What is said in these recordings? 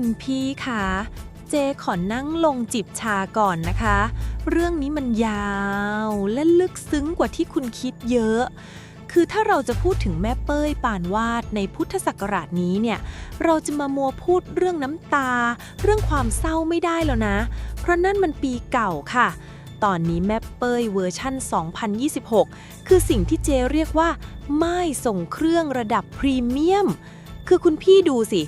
คุณพี่คะเจขอนั่งลงจิบชาก่อนนะคะ เรื่องนี้มันยาวและลึกซึ้งกว่าที่คุณคิดเยอะ คือถ้าเราจะพูดถึงแม่เป้ยปานวาดในพุทธศักราชนี้เนี่ย เราจะมามัวพูดเรื่องน้ำตา เรื่องความเศร้าไม่ได้แล้วนะ เพราะนั่นมันปีเก่าค่ะ ตอนนี้แม่เป้ยเวอร์ชั่น 2026 คือสิ่งที่เจเรียกว่าไม้ส่งเครื่องระดับพรีเมียม คือคุณพี่ดูสิ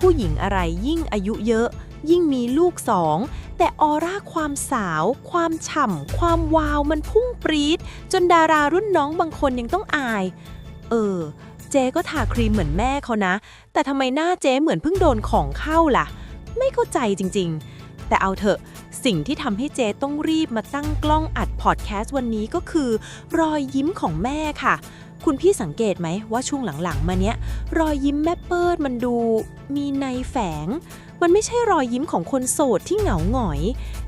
ผู้หญิงอะไรยิ่งอายุเยอะ ยิ่งมีลูกสอง แต่ออร่าความสาว ความฉ่ำ ความวาวมันพุ่งปรี๊ด จนดารารุ่นน้องบางคนยังต้องอาย เออ เจ๊ก็ทาครีมเหมือนแม่เขานะ แต่ทำไมหน้าเจ๊เหมือนเพิ่งโดนของเข้าล่ะ ไม่เข้าใจจริง ๆ แต่เอาเถอะสิ่งที่ทำให้เจ๊ต้องรีบมาตั้งกล้องอัดพอดแคสต์วันนี้ก็คือ รอยยิ้มของแม่ค่ะ คุณพี่สังเกตไหมว่าช่วงหลังๆ มาเนี้ย รอยยิ้มแม่เปิดมันดูมีในแฝง มันไม่ใช่รอยยิ้มของคนโสดที่เหงาหงอย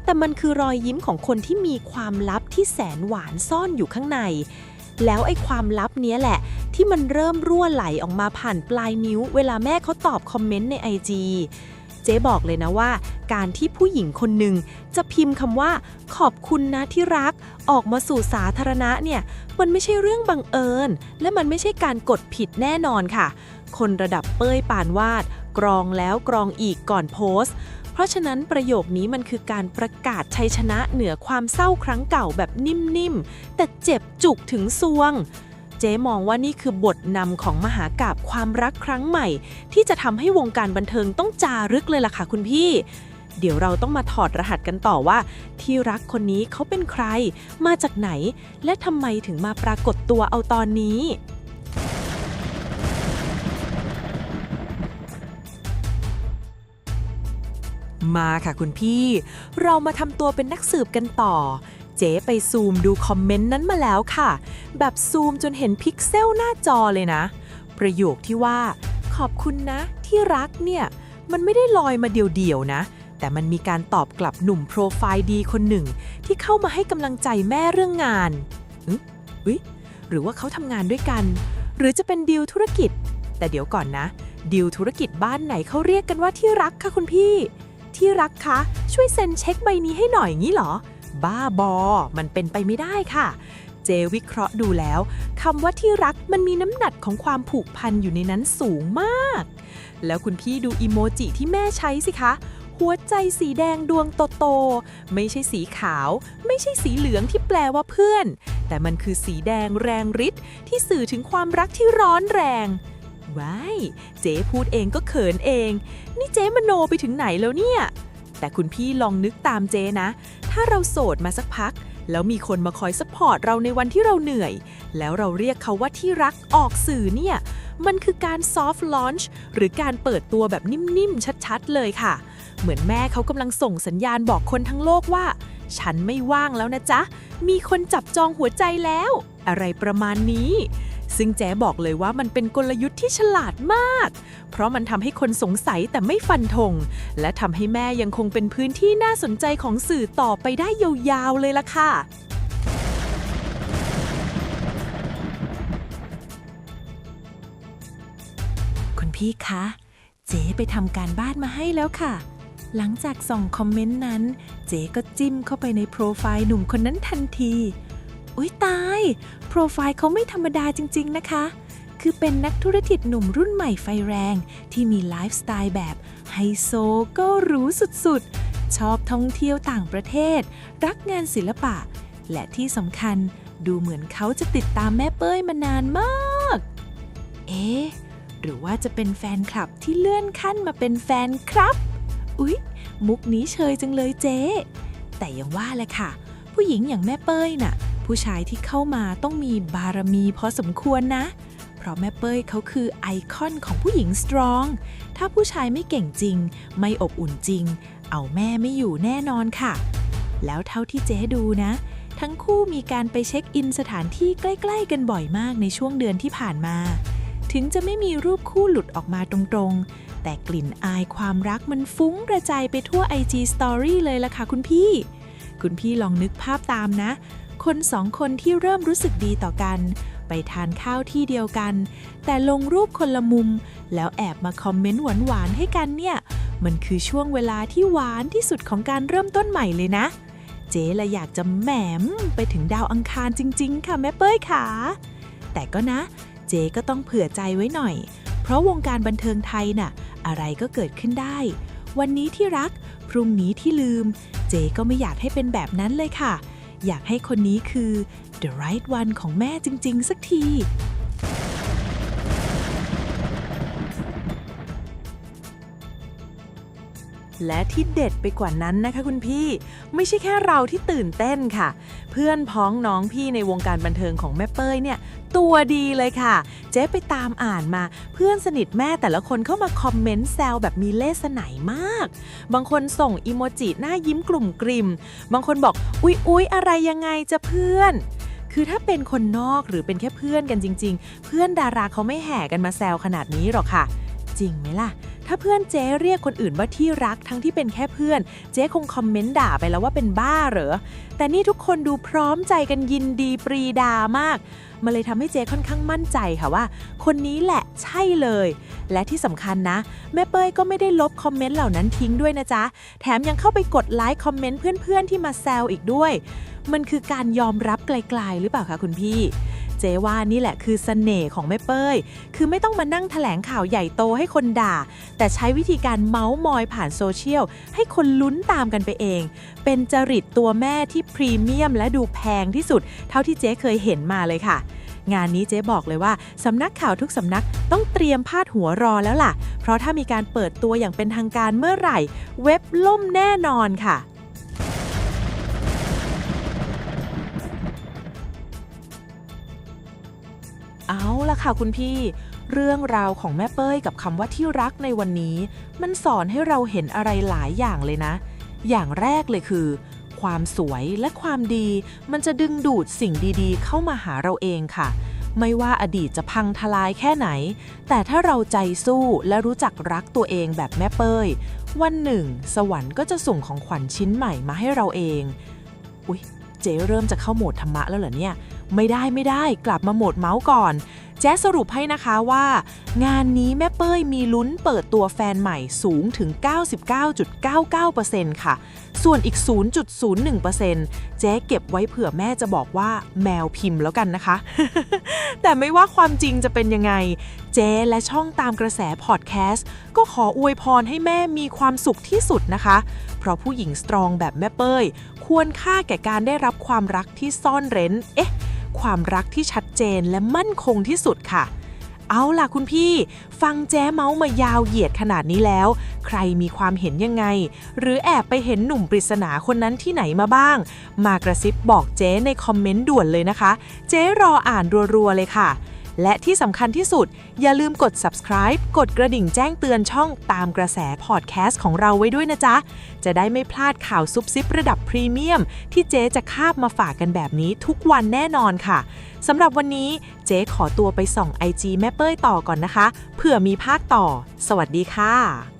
แต่มันคือรอยยิ้มของคนที่มีความลับที่แสนหวานซ่อนอยู่ข้างใน แล้วไอ้ความลับเนี้ยแหละ ที่มันเริ่มรั่วไหลออกมาผ่านปลายนิ้ว เวลาแม่เขาตอบคอมเมนต์ใน IG เจ๊บอกเลยนะว่า การที่ผู้หญิงคนหนึ่งจะพิมพ์คำว่า ขอบคุณนะที่รัก ออกมาสู่สาธารณะเนี่ย มันไม่ใช่เรื่องบังเอิญ และมันไม่ใช่การกดผิดแน่นอนค่ะ คนระดับเป้ยปานวาด กรองแล้วกรองอีกก่อนโพสต์เพราะฉะนั้นประโยคนี้มันคือการประกาศชัยชนะเหนือความเศร้าครั้งเก่าแบบนิ่มๆ แต่เจ็บจุกถึงซวง เจ๊มองว่านี่คือบทนำของมหากาบความรักครั้งใหม่ ที่จะทำให้วงการบันเทิงต้องจารึกเลยล่ะค่ะคุณพี่ เดี๋ยวเราต้องมาถอดรหัสกันต่อว่า ที่รักคนนี้เขาเป็นใคร มาจากไหน และทำไมถึงมาปรากฏตัวเอาตอนนี้มาค่ะคุณพี่ เรามาทำตัวเป็นนักสืบกันต่อ เจ๊ไปซูมดูคอมเมนต์นั้นมาแล้วค่ะ แบบซูมจนเห็นพิกเซลหน้าจอเลยนะ ประโยคที่ว่า ขอบคุณนะ ที่รักเนี่ย มันไม่ได้ลอยมาเดียวๆนะ แต่มันมีการตอบกลับหนุ่มโปรไฟล์ดีคนหนึ่ง ที่เข้ามาให้กำลังใจแม่เรื่องงานอึอุ๊ยหรือว่าเขาทำงานด้วยกัน หรือจะเป็นดีลธุรกิจ แต่เดี๋ยวก่อนนะ ดีลธุรกิจบ้านไหนเขาเรียกกันว่าที่รักคะคุณพี่ ที่รักคะ ช่วยเซ็นเช็คใบนี้ให้หน่อยงี้เหรอ บ้าบอ มันเป็นไปไม่ได้ค่ะ เจวิเคราะห์ดูแล้วคำว่าที่รักมันมีน้ำหนักของความผูกพันอยู่ในนั้นสูงมาก แล้วคุณพี่ดูอีโมจิที่แม่ใช้สิคะ หัวใจสีแดงดวงโตๆไม่ใช่สีขาว ไม่ใช่สีเหลืองที่แปลว่าเพื่อน แต่มันคือสีแดงแรงฤทธิ์ที่สื่อถึงความรักที่ร้อนแรงว้ายเจ๊พูดเองก็เขินเอง นี่เจ๊มโนไปถึงไหนแล้วเนี่ย แต่คุณพี่ลองนึกตามเจ๊นะ ถ้าเราโสดมาสักพัก แล้วมีคนมาคอยสปอร์ตเราในวันที่เราเหนื่อย แล้วเราเรียกเขาว่าที่รักออกสื่อเนี่ย มันคือการซอฟต์ลอนช์หรือการเปิดตัวแบบนิ่ม ๆ ชัด ๆ เลยค่ะ เหมือนแม่เขากำลังส่งสัญญาณบอกคนทั้งโลกว่า ฉันไม่ว่างแล้วนะจ๊ะ มีคนจับจองหัวใจแล้ว อะไรประมาณนี้ ซึ่งแจ๊บอกเลยว่ามันเป็นกลยุทธ์ที่ฉลาดมาก เพราะมันทำให้คนสงสัยแต่ไม่ฟันธง และทำให้แม่ยังคงเป็นพื้นที่น่าสนใจของสื่อต่อไปได้ยาวๆเลยล่ะค่ะคุณพี่คะ เจ๊ไปทำการบ้านมาให้แล้วค่ะ หลังจากส่องคอมเมนต์นั้น เจ๊ก็จิ้มเข้าไปในโปรไฟล์หนุ่มคนนั้นทันที อุ๊ยตาย โปรไฟล์เขาไม่ธรรมดาจริง ๆ นะคะ คือเป็นนักธุรกิจหนุ่มรุ่นใหม่ไฟแรง ที่มีไลฟ์สไตล์แบบไฮโซก็หรู้สุดๆ ชอบท่องเที่ยวต่างประเทศ รักงานศิลปะ และที่สำคัญดูเหมือนเขาจะติดตามแม่เป้ยมานานมาก เอ๊ะ หรือว่าจะเป็นแฟนคลับที่เลื่อนขั้นมาเป็นแฟนครับ อุ๊ย มุกนี้เชยจังเลยเจ๊ แต่ยังว่าแหละค่ะ ผู้หญิงอย่างแม่เป้ยน่ะ ผู้ชายที่เข้ามาต้องมีบารมีพอสมควรนะ เพราะแม่เป้ยเขาคือไอคอนของผู้หญิงสตรอง ถ้าผู้ชายไม่เก่งจริง ไม่อบอุ่นจริง เอาแม่ไม่อยู่แน่นอนค่ะ แล้วเท่าที่เจ๊ดูนะ ทั้งคู่มีการไปเช็คอินสถานที่ใกล้ ๆ กันบ่อยมากในช่วงเดือนที่ผ่านมา ถึงจะไม่มีรูปคู่หลุดออกมาตรงๆ แต่กลิ่นอายความรักมันฟุ้งกระจายไปทั่ว IG Story เลยล่ะค่ะคุณพี่ คุณพี่ลองนึกภาพตามนะ คนสองคนที่เริ่มรู้สึกดีต่อกัน ไปทานข้าวที่เดียวกัน แต่ลงรูปคนละมุม แล้วแอบมาคอมเมนต์หวานๆให้กันเนี่ย มันคือช่วงเวลาที่หวานที่สุดของการเริ่มต้นใหม่เลยนะ เจ๊ละอยากจะแหมมไปถึงดาวอังคารจริง ๆ ค่ะแม่เป้ยค่ะแต่ก็นะ เจ๊ก็ต้องเผื่อใจไว้หน่อย เพราะวงการบันเทิงไทยน่ะ อะไรก็เกิดขึ้นได้ วันนี้ที่รัก พรุ่งนี้ที่ลืม เจ๊ก็ไม่อยากให้เป็นแบบนั้นเลยค่ะ อยากให้คนนี้คือ the right one ของแม่จริง ๆ สักที และที่เด็ดไปกว่านั้นนะคะคุณพี่ ไม่ใช่แค่เราที่ตื่นเต้นค่ะ เพื่อนพ้องน้องพี่ในวงการบันเทิงของแม่เป้ยเนี่ย ตัวดีเลยค่ะ เจ๊ไปตามอ่านมา เพื่อนสนิทแม่แต่ละคนเข้ามาคอมเมนต์แซวแบบมีเล่สไนมาก บางคนส่งอีโมจิหน้ายิ้มกลุ่มกริม บางคนบอกอุ๊ยอุ๊ยอะไรยังไงจะเพื่อนคือถ้าเป็นคนนอกหรือเป็นแค่เพื่อนกันจริง ๆ เพื่อนดาราเขาไม่แห่กันมาแซวขนาดนี้หรอกค่ะ จริงไหมล่ะ ถ้าเพื่อนเจ๊เรียกคนอื่นว่าที่รักทั้งที่เป็นแค่เพื่อน เจ๊คงคอมเมนต์ด่าไปแล้วว่าเป็นบ้าเหรอ แต่นี่ทุกคนดูพร้อมใจกันยินดีปรีดามาก มันเลยทำให้เจ๊ค่อนข้างมั่นใจค่ะว่า คนนี้แหละใช่เลย และที่สำคัญนะ แม่เป้ยก็ไม่ได้ลบคอมเมนต์เหล่านั้นทิ้งด้วยนะจ๊ะ แถมยังเข้าไปกดไลค์คอมเมนต์เพื่อนๆที่มาแซวอีกด้วย มันคือการยอมรับไกลๆหรือเปล่าคะคุณพี่ เจ๊ว่านี่แหละคือเสน่ห์ของแม่เป้ย คือไม่ต้องมานั่งแถลงข่าวใหญ่โตให้คนด่า แต่ใช้วิธีการเมาส์มอยผ่านโซเชียล ให้คนลุ้นตามกันไปเอง เป็นจริตตัวแม่ที่พรีเมียมและดูแพงที่สุด เท่าที่เจ๊เคยเห็นมาเลยค่ะงานนี้เจ๊บอกเลยว่า สำนักข่าวทุกสำนักต้องเตรียมพาดหัวรอแล้วล่ะ เพราะถ้ามีการเปิดตัวอย่างเป็นทางการเมื่อไหร่ เว็บล่มแน่นอนค่ะ เอาละค่ะคุณพี่ เรื่องราวของแม่เป้ยกับคำว่าที่รักในวันนี้ มันสอนให้เราเห็นอะไรหลายอย่างเลยนะ อย่างแรกเลยคือ ความสวยและความดี มันจะดึงดูดสิ่งดีๆ เข้ามาหาเราเองค่ะ ไม่ว่าอดีตจะพังทลายแค่ไหน แต่ถ้าเราใจสู้และรู้จักรักตัวเองแบบแม่เป้ย วันหนึ่ง สวรรค์ก็จะส่งของขวัญชิ้นใหม่มาให้เราเอง อุ๊ย เจ๊เริ่มจะเข้าโหมดธรรมะแล้วเหรอเนี่ย ไม่ได้ไม่ได้กลับมาโหมดเมาส์ก่อน แจ๊สรุปให้นะคะว่า งานนี้แม่เป้ยมีลุ้นเปิดตัวแฟนใหม่สูงถึง 99.99%ค่ะ ส่วนอีก 0.01%เจ๊เก็บไว้เผื่อแม่จะบอกว่าแมวพิมพ์แล้วกันนะคะ แต่ไม่ว่าความจริงจะเป็นยังไง เจ๊และช่องตามกระแสพอดแคสต์ก็ขออวยพรให้แม่มีความสุขที่สุดนะคะ เพราะผู้หญิงสตรองแบบแม่เป้ยควรค่าแก่การได้รับความรักที่ซ่อนเร้น เอ๊ะ ความรักที่ชัดเจนและมั่นคงที่สุดค่ะ เอาล่ะคุณพี่ ฟังแจ้เมาส์มายาวเหยียดขนาดนี้แล้ว ใครมีความเห็นยังไง หรือแอบไปเห็นหนุ่มปริศนาคนนั้นที่ไหนมาบ้าง มากระซิบบอกเจ๊ในคอมเมนต์ด่วนเลยนะคะ เจ๊รออ่านรัวๆเลยค่ะ และที่สำคัญที่สุด อย่าลืมกด subscribe กดกระดิ่งแจ้งเตือนช่องตามกระแสพอดแคสต์ของเราไว้ด้วยนะจ๊ะ จะได้ไม่พลาดข่าวซุปซิประดับพรีเมียม ที่เจ๊จะคาบมาฝากกันแบบนี้ทุกวันแน่นอนค่ะสำหรับวันนี้เจ๊ขอตัวไปส่อง IG แม่เป้ยต่อก่อนนะคะ เผื่อมีภาคต่อ สวัสดีค่ะ